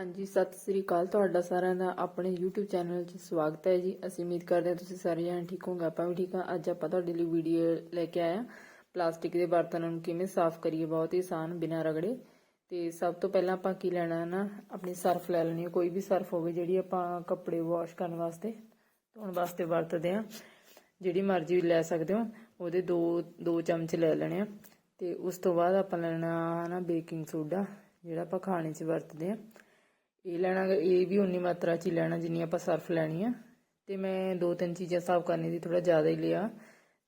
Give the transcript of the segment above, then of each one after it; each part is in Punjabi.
ਹਾਂਜੀ, ਸਤਿ ਸ੍ਰੀ ਅਕਾਲ ਤੁਹਾਡਾ ਸਾਰਿਆਂ ਦਾ, ਆਪਣੇ YouTube ਚੈਨਲ 'ਚ ਸਵਾਗਤ ਹੈ ਜੀ। ਅਸੀਂ ਉਮੀਦ ਕਰਦੇ ਹਾਂ ਤੁਸੀਂ ਸਾਰੇ ਜਣੇ ਠੀਕ ਹੋਗੇ ਆਪਾਂ ਵੀ ਠੀਕ ਹਾਂ। ਅੱਜ ਆਪਾਂ ਤੁਹਾਡੇ ਲਈ ਵੀਡੀਓ ਲੈ ਕੇ ਆਏ ਹਾਂ। ਪਲਾਸਟਿਕ ਦੇ ਬਰਤਨਾਂ ਨੂੰ ਕਿਵੇਂ ਸਾਫ਼ ਕਰੀਏ, ਬਹੁਤ ਹੀ ਆਸਾਨ, ਬਿਨਾਂ ਰਗੜੇ। ਤੇ ਸਭ ਤੋਂ ਪਹਿਲਾਂ ਆਪਾਂ ਕੀ ਲੈਣਾ ਹੈ ਨਾ, ਆਪਣੀ ਸਰਫ ਲੈ ਲੈਣੀ ਹੈ। ਕੋਈ ਵੀ ਸਰਫ ਹੋਵੇ, ਜਿਹੜੀ ਆਪਾਂ ਕੱਪੜੇ ਵਾਸ਼ ਕਰਨ ਵਾਸਤੇ, ਧੋਣ ਵਾਸਤੇ ਵਰਤਦੇ ਆ ਜਿਹੜੀ ਮਰਜ਼ੀ ਲੈ ਸਕਦੇ ਹੋ, ਉਹਦੇ ਦੋ ਦੋ ਚਮਚ ਲੈ ਲੈਣੇ ਆ। ਤੇ ਉਸ ਤੋਂ ਬਾਅਦ ਆਪਾਂ ਲੈਣਾ ਨਾ ਬੇਕਿੰਗ ਸੋਡਾ, ਜਿਹੜਾ ਆਪਾਂ ਖਾਣੇ 'ਚ ਵਰਤਦੇ ਆ ਇਹ ਲੈਣਾ, ਇਹ ਵੀ ਉਨੀ ਮਾਤਰਾ 'ਚ ਹੀ ਲੈਣਾ ਜਿੰਨੀ ਆਪਾਂ ਸਰਫ ਲੈਣੀ ਆ। ਤੇ ਮੈਂ ਦੋ ਤਿੰਨ ਚੀਜ਼ਾਂ ਸਾਫ਼ ਕਰਨੀ ਦੀ ਥੋੜਾ ਜ਼ਿਆਦਾ ਹੀ ਲਿਆ।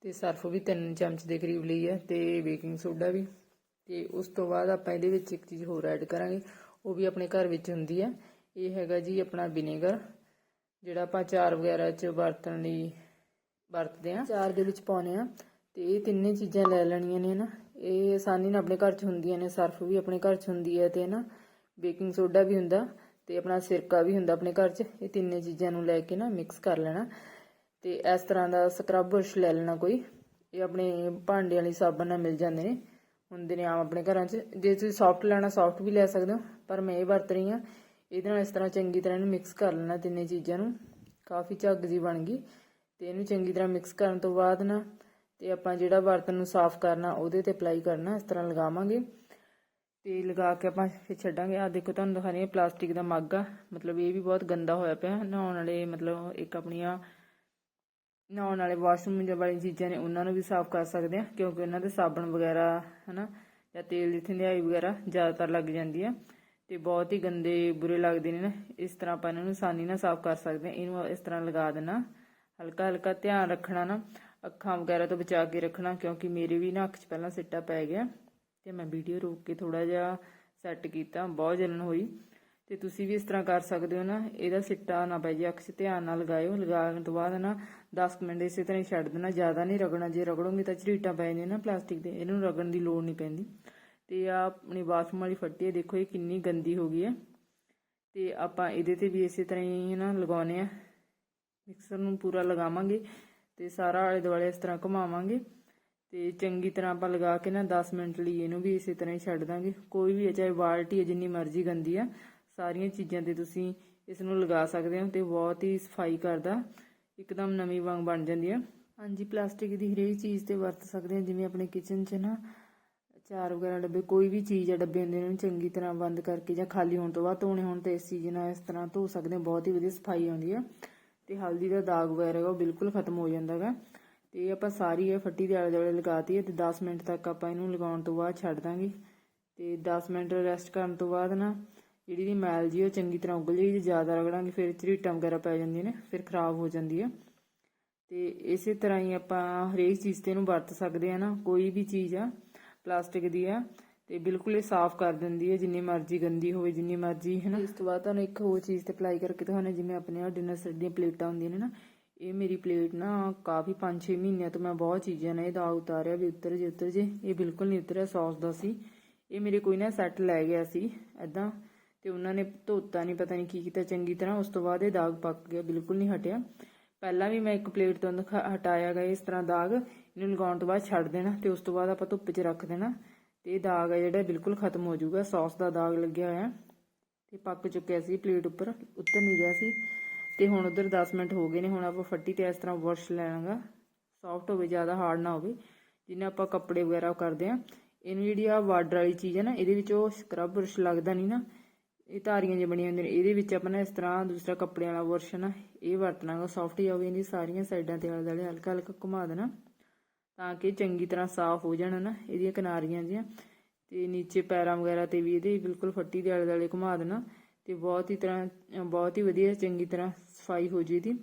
ਤੇ ਸਰਫ ਵੀ ਤਿੰਨ ਚਮਚ ਦੇ ਕਰੀਬ ਲਈ ਹੈ ਤੇ ਬੇਕਿੰਗ ਸੋਡਾ ਵੀ। ਤੇ ਉਸ ਤੋਂ ਬਾਅਦ ਆਪਾਂ ਇਹਦੇ ਵਿੱਚ ਇੱਕ ਚੀਜ਼ ਹੋਰ ਐਡ ਕਰਾਂਗੇ, ਉਹ ਵੀ ਆਪਣੇ ਘਰ ਵਿੱਚ ਹੁੰਦੀ ਹੈ ਇਹ ਹੈਗਾ ਜੀ ਆਪਣਾ ਵਿਨੇਗਰ, ਜਿਹੜਾ ਆਪਾਂ ਚਾਰ ਵਗੈਰਾ 'ਚ ਵਰਤਣ ਲਈ ਵਰਤਦੇ ਆ। ਚਾਰ ਦੇ ਵਿੱਚ ਪਾਉਨੇ ਆ। ਤੇ ਇਹ ਤਿੰਨੇ ਚੀਜ਼ਾਂ ਲੈ ਲੈਣੀਆਂ ਨੇ ਨਾ। ਇਹ ਆਸਾਨੀ ਨਾਲ ਆਪਣੇ ਘਰ 'ਚ ਹੁੰਦੀਆਂ ਨੇ, ਸਰਫ ਵੀ ਆਪਣੇ ਘਰ 'ਚ ਹੁੰਦੀ ਹੈ ਤੇ ਨਾ ਬੇਕਿੰਗ ਸੋਡਾ ਵੀ ਹੁੰਦਾ। ਤੇ ਆਪਣਾ ਸਿਰਕਾ ਵੀ ਹੁੰਦਾ ਆਪਣੇ ਘਰ 'ਚ, ਇਹ ਤਿੰਨੇ ਚੀਜ਼ਾਂ ਨੂੰ ਲੈ ਕੇ ਨਾ ਮਿਕਸ ਕਰ ਲੈਣਾ। ਤੇ ਇਸ ਤਰ੍ਹਾਂ ਦਾ ਸਕਰਬ ਬੁਰਸ਼ ਲੈ ਲੈਣਾ ਕੋਈ। ਇਹ ਆਪਣੇ ਭਾਂਡੇ ਵਾਲੀ ਸਾਬਣ ਨਾਲ ਮਿਲ ਜਾਂਦੇ ਨੇ, ਹੁੰਦੇ ਨੇ ਆਮ ਆਪਣੇ ਘਰਾਂ 'ਚ। ਜੇ ਤੁਸੀਂ ਸੌਫਟ ਲੈਣਾ ਸੌਫਟ ਵੀ ਲੈ ਸਕਦੇ ਹੋ, ਪਰ ਮੈਂ ਇਹ ਵਰਤ ਰਹੀ ਹਾਂ। ਇਹਦੇ ਨਾਲ ਇਸ ਤਰ੍ਹਾਂ ਚੰਗੀ ਤਰ੍ਹਾਂ ਇਹਨੂੰ ਮਿਕਸ ਕਰ ਲੈਣਾ ਤਿੰਨੇ ਚੀਜ਼ਾਂ ਨੂੰ। ਕਾਫੀ ਝੱਗ ਜੀ ਬਣ ਗਈ। ਤੇ ਇਹਨੂੰ ਚੰਗੀ ਤਰ੍ਹਾਂ ਮਿਕਸ ਕਰਨ ਤੋਂ ਬਾਅਦ ਨਾ, ਤੇ ਆਪਾਂ ਜਿਹੜਾ ਬਰਤਨ ਨੂੰ ਸਾਫ਼ ਕਰਨਾ, ਉਹਦੇ ਤੇ ਅਪਲਾਈ ਕਰਨਾ, ਇਸ ਤਰ੍ਹਾਂ ਲਗਾਵਾਂਗੇ। ਤੇ ਲਗਾ ਕੇ ਆਪਾਂ ਫਿਰ ਛੱਡਾਂਗੇ। ਆ ਦੇਖੋ, ਤੁਹਾਨੂੰ ਦਿਖਾ ਰਹੀ ਹਾਂ ਪਲਾਸਟਿਕ ਦਾ ਮੱਗ ਆ। ਮਤਲਬ ਇਹ ਵੀ ਬਹੁਤ ਗੰਦਾ ਹੋਇਆ ਪਿਆ। ਨਹਾਉਣ ਵਾਲੇ ਮਤਲਬ ਇੱਕ ਆਪਣੀਆਂ ਨਹਾਉਣ ਵਾਲੇ ਵਾਸ਼ਰੂਮ ਵਾਲੀਆਂ ਚੀਜ਼ਾਂ ਨੇ, ਉਹਨਾਂ ਨੂੰ ਵੀ ਸਾਫ਼ ਕਰ ਸਕਦੇ ਆ ਕਿਉਂਕਿ ਉਹਨਾਂ ਦੇ ਸਾਬਣ ਵਗੈਰਾ, ਹਨਾ, ਜਾਂ ਤੇਲ ਦੀ ਥਿੰਦਿਆਈ ਵਗੈਰਾ ਜ਼ਿਆਦਾਤਰ ਲੱਗ ਜਾਂਦੀ ਆ। ਤੇ ਬਹੁਤ ਹੀ ਗੰਦੇ, ਬੁਰੇ ਲੱਗਦੇ ਨੇ ਨਾ। ਇਸ ਤਰ੍ਹਾਂ ਆਪਾਂ ਇਹਨਾਂ ਨੂੰ ਆਸਾਨੀ ਨਾਲ ਸਾਫ਼ ਕਰ ਸਕਦੇ ਆ ਇਹਨੂੰ ਇਸ ਤਰ੍ਹਾਂ ਲਗਾ ਦੇਣਾ। ਹਲਕਾ ਹਲਕਾ ਧਿਆਨ ਰੱਖਣਾ ਨਾ। ਅੱਖਾਂ ਵਗੈਰਾ ਤੋਂ ਬਚਾ ਕੇ ਰੱਖਣਾ, ਕਿਉਂਕਿ ਮੇਰੇ ਵੀ ਨਾ ਅੱਖ 'ਚ ਪਹਿਲਾਂ ਸਿੱਟਾ ਪੈ ਗਿਆ। ਤੇ ਮੈਂ ਵੀਡੀਓ ਰੋਕ ਕੇ ਥੋੜਾ ਜਿਹਾ ਸੈੱਟ ਕੀਤਾ, ਬਹੁਤ ਜਲਨ ਹੋਈ। ਤੇ ਤੁਸੀਂ ਵੀ ਇਸ ਤਰ੍ਹਾਂ ਕਰ ਸਕਦੇ ਹੋ ਨਾ, ਇਹਦਾ ਸਿੱਟਾ ਨਾ ਪੈ ਜੇ ਅੱਖ 'ਚ ਧਿਆਨ ਨਾਲ ਲਗਾਇਓ। ਲਗਾਉਣ ਤੋਂ ਬਾਅਦ ਨਾ 10 ਕੁ ਮਿੰਟ ਇਸੇ ਤਰ੍ਹਾਂ ਹੀ ਛੱਡ ਦੇਣਾ, ਜ਼ਿਆਦਾ ਨਹੀਂ ਰਗੜਨਾ। ਜੇ ਰਗੜੋਗੇ ਤਾਂ ਝਰੀਟਾਂ ਪੈ ਜਾਂਦੀਆਂ ਨਾ ਪਲਾਸਟਿਕ ਦੇ, ਇਹਨੂੰ ਰਗੜਨ ਦੀ ਲੋੜ ਨਹੀਂ ਪੈਂਦੀ। ਤੇ ਆ ਆਪਣੀ ਬਾਥਰੂਮ ਵਾਲੀ ਫੱਟੀ ਹੈ, ਦੇਖੋ ਇਹ ਕਿੰਨੀ ਗੰਦੀ ਹੋ ਗਈ ਹੈ। ਤੇ ਆਪਾਂ ਇਹਦੇ ਤੇ ਵੀ ਇਸੇ ਤਰ੍ਹਾਂ ਹੀ ਨਾ ਲਗਾਉਨੇ ਆ ਮਿਕਸਰ ਨੂੰ ਪੂਰਾ ਲਗਾਵਾਂਗੇ ਤੇ ਸਾਰਾ ਆਲੇ ਦੁਆਲੇ ਇਸ ਤਰ੍ਹਾਂ ਘੁਮਾਵਾਂਗੇ। ਤੇ ਚੰਗੀ ਤਰ੍ਹਾਂ ਆਪਾਂ ਲਗਾ ਕੇ ਨਾ 10 ਮਿੰਟ ਲਈ ਇਹਨੂੰ ਵੀ ਇਸੇ ਤਰ੍ਹਾਂ ਹੀ ਛੱਡ ਦਾਂਗੇ। ਕੋਈ ਵੀ ਹੈ ਚਾਹੇ ਬਾਲਟੀ ਹੈ, ਜਿੰਨੀ ਮਰਜ਼ੀ ਗੰਦੀ ਆ, ਸਾਰੀਆਂ ਚੀਜ਼ਾਂ ਤੇ ਤੁਸੀਂ ਇਸ ਨੂੰ ਲਗਾ ਸਕਦੇ ਹੋ ਤੇ ਬਹੁਤ ਹੀ ਸਫ਼ਾਈ ਕਰਦਾ, ਇੱਕਦਮ ਨਵੀਂ ਵਾਂਗ ਬਣ ਜਾਂਦੀ ਆ। ਹਾਂਜੀ, ਪਲਾਸਟਿਕ ਦੀ ਹਰੇਕ ਚੀਜ਼ ਤੇ ਵਰਤ ਸਕਦੇ ਹਾਂ ਜਿਵੇਂ ਆਪਣੇ ਕਿਚਨ 'ਚ ਨਾ ਚਾਰ ਵਗੈਰਾ ਡੱਬੇ, ਕੋਈ ਵੀ ਚੀਜ਼ ਆ ਡੱਬੇ ਹੁੰਦੇ ਨੇ, ਉਹਨੂੰ ਚੰਗੀ ਤਰ੍ਹਾਂ ਬੰਦ ਕਰਕੇ ਜਾਂ ਖਾਲੀ ਹੋਣ ਤੋਂ ਬਾਅਦ ਧੋਣੇ ਹੋਣ ਤੇ ਇਸ ਚੀਜ਼ ਨਾਲ ਇਸ ਤਰ੍ਹਾਂ ਧੋ ਸਕਦੇ ਹਾਂ ਬਹੁਤ ਹੀ ਵਧੀਆ ਸਫ਼ਾਈ ਆਉਂਦੀ ਆ। ਤੇ ਹਲਦੀ ਦਾ ਦਾਗ ਵਗੈਰਾ ਉਹ ਬਿਲਕੁਲ ਖਤਮ ਹੋ ਜਾਂਦਾ ਹੈਗਾ। ਤੇ ਆਪਾਂ ਸਾਰੀ ਇਹ ਫੱਟੀ ਦੇ ਆਲੇ ਦੁਆਲੇ ਲਗਾਤੀ ਹੈ ਤੇ 10 ਮਿੰਟ ਤੱਕ ਆਪਾਂ ਇਹਨੂੰ ਲਗਾਉਣ ਤੋਂ ਬਾਅਦ ਛੱਡ ਦਾਂਗੇ। ਤੇ 10 ਮਿੰਟ ਰੈਸਟ ਕਰਨ ਤੋਂ ਬਾਅਦ ਨਾ ਜਿਹੜੀ ਦੀ ਮੈਲ ਜੀ ਉਹ ਚੰਗੀ ਤਰ੍ਹਾਂ ਉਗਲ ਜਾਏਗੀ ਜੇ ਜ਼ਿਆਦਾ ਰਗੜਾਂਗੇ, ਫਿਰ ਝਰੀਟਾਂ ਵਗੈਰਾ ਪੈ ਜਾਂਦੀਆਂ ਨੇ, ਫਿਰ ਖਰਾਬ ਹੋ ਜਾਂਦੀ ਹੈ ਤੇ ਇਸੇ ਤਰ੍ਹਾਂ ਹੀ ਆਪਾਂ ਹਰੇਕ ਚੀਜ਼ ਤੇ ਇਹਨੂੰ ਵਰਤ ਸਕਦੇ ਆ ਨਾ, ਕੋਈ ਵੀ ਚੀਜ਼ ਆ, ਪਲਾਸਟਿਕ ਦੀ ਆ, ਤੇ ਬਿਲਕੁਲ ਇਹ ਸਾਫ਼ ਕਰ ਦਿੰਦੀ ਹੈ ਜਿੰਨੀ ਮਰਜ਼ੀ ਗੰਦੀ ਹੋਵੇ, ਜਿੰਨੀ ਮਰਜ਼ੀ ਹੈ ਨਾ ਇਸ ਤੋਂ ਬਾਅਦ ਤੁਹਾਨੂੰ ਇੱਕ ਹੋਰ ਚੀਜ਼ ਤੇ ਅਪਲਾਈ ਕਰਕੇ ਤੁਹਾਨੂੰ ਜਿਵੇਂ ਆਪਣੇ ਆ ਡਿਨਰ ਸੈੱਟ ਦੀਆਂ ਪਲੇਟਾਂ ਹੁੰਦੀਆਂ ਨੇ ਨਾ ਇਹ ਮੇਰੀ ਪਲੇਟ ਨਾ ਕਾਫੀ 5-6 ਮਹੀਨਿਆਂ ਤੋਂ ਮੈਂ ਬਹੁਤ ਚੀਜ਼ਾਂ ਨੇ ਇਹ ਦਾਗ ਉਤਾਰਿਆ ਵੀ ਉਤਰ ਜੇ ਉਤਰ ਜੇ। ਇਹ ਬਿਲਕੁਲ ਨਹੀਂ ਉਤਰਿਆ, ਸੌਸ ਦਾ ਸੀ। ਇਹ ਮੇਰੇ ਕੋਈ ਨਾ ਸੈੱਟ ਲੈ ਗਿਆ ਸੀ ਐਦਾਂ ਤੇ ਉਹਨਾਂ ਨੇ ਧੋਤਾ ਨਹੀਂ ਪਤਾ ਨਹੀਂ ਕੀ ਕੀਤਾ ਚੰਗੀ ਤਰ੍ਹਾਂ। ਉਸ ਤੋਂ ਬਾਅਦ ਇਹ ਦਾਗ ਪੱਕ ਗਿਆ, ਬਿਲਕੁਲ ਨਹੀਂ ਹਟਿਆ। ਪਹਿਲਾਂ ਵੀ ਮੈਂ ਇੱਕ ਪਲੇਟ ਤੋਂ ਹਟਾਇਆ ਗਿਆ ਇਸ ਤਰ੍ਹਾਂ ਦਾਗ। ਇਹਨੂੰ ਲਗਾਉਣ ਤੋਂ ਬਾਅਦ ਛੱਡ ਦੇਣਾ, ਤੇ ਉਸ ਤੋਂ ਬਾਅਦ ਆਪਾਂ ਧੁੱਪ 'ਚ ਰੱਖ ਦੇਣਾ। ਤੇ ਇਹ ਦਾਗ ਹੈ ਜਿਹੜਾ ਬਿਲਕੁਲ ਖਤਮ ਹੋ ਜਾਊਗਾ। ਸੌਸ ਦਾ ਦਾਗ ਲੱਗਿਆ ਹੋਇਆ। ਤੇ ਪੱਕ ਚੁੱਕਿਆ ਸੀ ਪਲੇਟ ਉੱਪਰ, ਉੱਤਰ ਨਹੀਂ ਰਿਹਾ ਸੀ। ਤੇ ਹੁਣ ਉਧਰ 10 ਮਿੰਟ ਹੋ ਗਏ ਨੇ, ਹੁਣ ਆਪਾਂ ਫੱਟੀ ਤੇ ਇਸ ਤਰ੍ਹਾਂ ਵਾਸ਼ ਲੈਣਾਗਾ ਸੌਫਟ ਹੋਵੇ, ਜ਼ਿਆਦਾ ਹਾਰਡ ਨਾ ਹੋਵੇ, ਜਿੰਨਾ ਆਪਾਂ ਕੱਪੜੇ ਵਗੈਰਾ ਕਰਦੇ ਆ ਇਹਨੂੰ ਜਿਹੜੀ ਆ ਵਾਟਰ ਵਾਲੀ ਚੀਜ਼ ਹੈ ਨਾ, ਇਹਦੇ ਵਿੱਚ ਉਹ ਸਕਰਬ ਬੁਰਸ਼ ਲੱਗਦਾ ਨਹੀਂ ਨਾ। ਇਹ ਧਾਰੀਆਂ ਜਿਹੀਆਂ ਬਣੀਆਂ ਹੁੰਦੀਆਂ ਨੇ, ਇਹਦੇ ਵਿੱਚ ਆਪਾਂ ਨਾ ਇਸ ਤਰ੍ਹਾਂ ਦੂਸਰਾ ਕੱਪੜਿਆਂ ਵਾਲਾ ਬੁਰਸ਼ ਨਾ, ਇਹ ਵਰਤਣਾਗਾ ਸੌਫਟ ਜਾਵੇ ਇਹਦੀ ਸਾਰੀਆਂ ਸਾਈਡਾਂ ਤੇ ਆਲੇ ਦੁਆਲੇ ਹਲਕਾ ਹਲਕਾ ਘੁਮਾ ਦੇਣਾ, ਤਾਂ ਕਿ ਚੰਗੀ ਤਰ੍ਹਾਂ ਸਾਫ਼ ਹੋ ਜਾਣ ਨਾ, ਇਹਦੀਆਂ ਕਿਨਾਰੀਆਂ ਜਿਹੀਆਂ। ਤੇ ਨੀਚੇ ਪੈਰਾਂ ਵਗੈਰਾ ਤੇ ਵੀ ਇਹਦੇ ਬਿਲਕੁਲ ਫੱਟੀ ਦੇ ਆਲੇ ਦੁਆਲੇ ਘੁਮਾ ਦੇਣਾ। ਤੇ ਬਹੁਤ ਹੀ ਤਰ੍ਹਾਂ ਬਹੁਤ ਹੀ ਵਧੀਆ, ਚੰਗੀ ਤਰ੍ਹਾਂ ਸਫ਼ਾਈ ਹੋ ਜੇ ਇਹਦੀ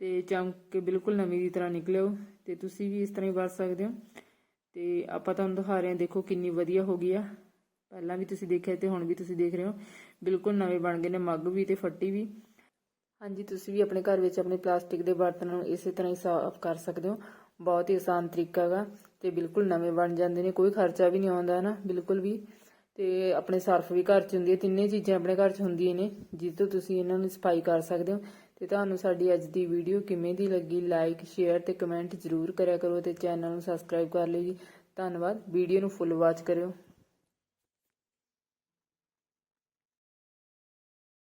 ਤੇ ਚਮਕ ਕੇ ਬਿਲਕੁਲ ਨਵੀਂ ਦੀ ਤਰ੍ਹਾਂ ਨਿਕਲਿਓ ਤੇ ਤੁਸੀਂ ਵੀ ਇਸ ਤਰ੍ਹਾਂ ਹੀ ਵਰਤ ਸਕਦੇ ਹੋ। ਤੇ ਆਪਾਂ ਤੁਹਾਨੂੰ ਦਿਖਾ ਰਹੇ ਹਾਂ, ਦੇਖੋ ਕਿੰਨੀ ਵਧੀਆ ਹੋ ਗਈ ਆ। ਪਹਿਲਾਂ ਵੀ ਤੁਸੀਂ ਦੇਖਿਆ ਤੇ ਹੁਣ ਵੀ ਤੁਸੀਂ ਦੇਖ ਰਹੇ ਹੋ। ਬਿਲਕੁਲ ਨਵੇਂ ਬਣ ਗਏ ਨੇ, ਮੱਗ ਵੀ ਤੇ ਫੱਟੀ ਵੀ। ਹਾਂਜੀ, ਤੁਸੀਂ ਵੀ ਆਪਣੇ ਘਰ ਵਿੱਚ ਆਪਣੇ ਪਲਾਸਟਿਕ ਦੇ ਬਰਤਨਾਂ ਨੂੰ ਇਸੇ ਤਰ੍ਹਾਂ ਹੀ ਸਾਫ਼ ਕਰ ਸਕਦੇ ਹੋ। ਬਹੁਤ ਹੀ ਆਸਾਨ ਤਰੀਕਾ ਹੈਗਾ ਤੇ ਬਿਲਕੁਲ ਨਵੇਂ ਬਣ ਜਾਂਦੇ ਨੇ, ਕੋਈ ਖਰਚਾ ਵੀ ਨਹੀਂ ਆਉਂਦਾ ਨਾ, ਬਿਲਕੁਲ ਵੀ। ਤੇ ਆਪਣੇ ਸਰਫ ਵੀ ਘਰ 'ਚ ਹੁੰਦੀ ਹੈ, ਤਿੰਨੇ ਚੀਜ਼ਾਂ ਆਪਣੇ ਘਰ 'ਚ ਹੁੰਦੀਆਂ ਨੇ ਜਿਸ ਤੋਂ ਤੁਸੀਂ ਇਹਨਾਂ ਨੂੰ ਸਫ਼ਾਈ ਕਰ ਸਕਦੇ ਹੋ। ਤੇ ਤੁਹਾਨੂੰ ਸਾਡੀ ਅੱਜ ਦੀ ਵੀਡੀਓ ਕਿਵੇਂ ਦੀ ਲੱਗੀ ਲਾਈਕ ਸ਼ੇਅਰ ਤੇ ਕਮੈਂਟ ਜ਼ਰੂਰ ਕਰਿਆ ਕਰੋ ਤੇ ਚੈਨਲ ਨੂੰ ਸਬਸਕ੍ਰਾਈਬ ਕਰ ਲਿਓ ਜੀ। ਧੰਨਵਾਦ ਵੀਡੀਓ ਨੂੰ ਫੁੱਲ ਵਾਚ ਕਰਿਓ।